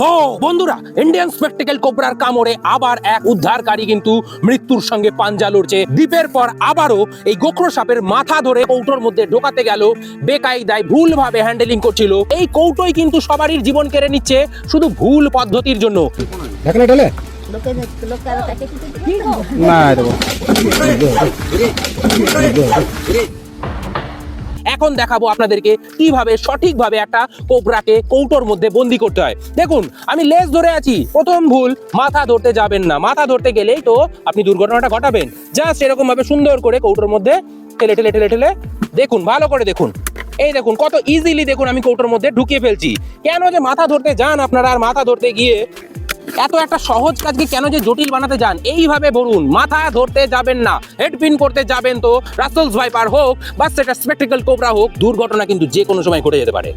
হো বন্ধুরা Indian spectacle কোবরার কামড়ে আবার এক উদ্ধারকারী কিন্তু মৃত্যুর সঙ্গে পাঞ্জা লড়ছে। দ্বীপের পর আবারও এই গোখরো সাপের মাথা ধরে কৌটোর মধ্যে ঢোকাতে গেল। বেকায়দায় ভুলভাবে হ্যান্ডেলিং করছিল। এই কৌটোই কিন্তু সবারই জীবন কেড়ে নিচ্ছে শুধু ভুল পদ্ধতির জন্য। লোকের লোকের কাছে কিছু না দেবো এখন দেখাবো আপনাদেরকে কীভাবে সঠিকভাবে একটা কোবরাকে কৌটোর মধ্যে বন্দি করতে হয়। দেখুন, আমি লেজ ধরে আছি। প্রথম ভুল, মাথা ধরতে যাবেন না। মাথা ধরতে গেলেই তো আপনি দুর্ঘটনাটা ঘটাবেন। জাস্ট এরকম ভাবে সুন্দর করে কৌটোর মধ্যে ঠেলে ঠেলে ঠেলে ঠেলে দেখুন, ভালো করে দেখুন। এই দেখুন, কত ইজিলি দেখুন আমি কৌটোর মধ্যে ঢুকিয়ে ফেলছি। কেন যে মাথা ধরতে যান আপনারা, আর মাথা ধরতে গিয়ে এত একটা সহজ কাজকে কেন যে জটিল বানাতে যান? এইভাবে বলুন, মাথা ধরতে যাবেন না। হেডপিন করতে যাবেন তো রাসেলস ভাইপার হোক, বা সেটা স্পেকটিক্যাল কোবরা হোক, দুর্ঘটনা কিন্তু যে কোনো সময় ঘটে যেতে পারে।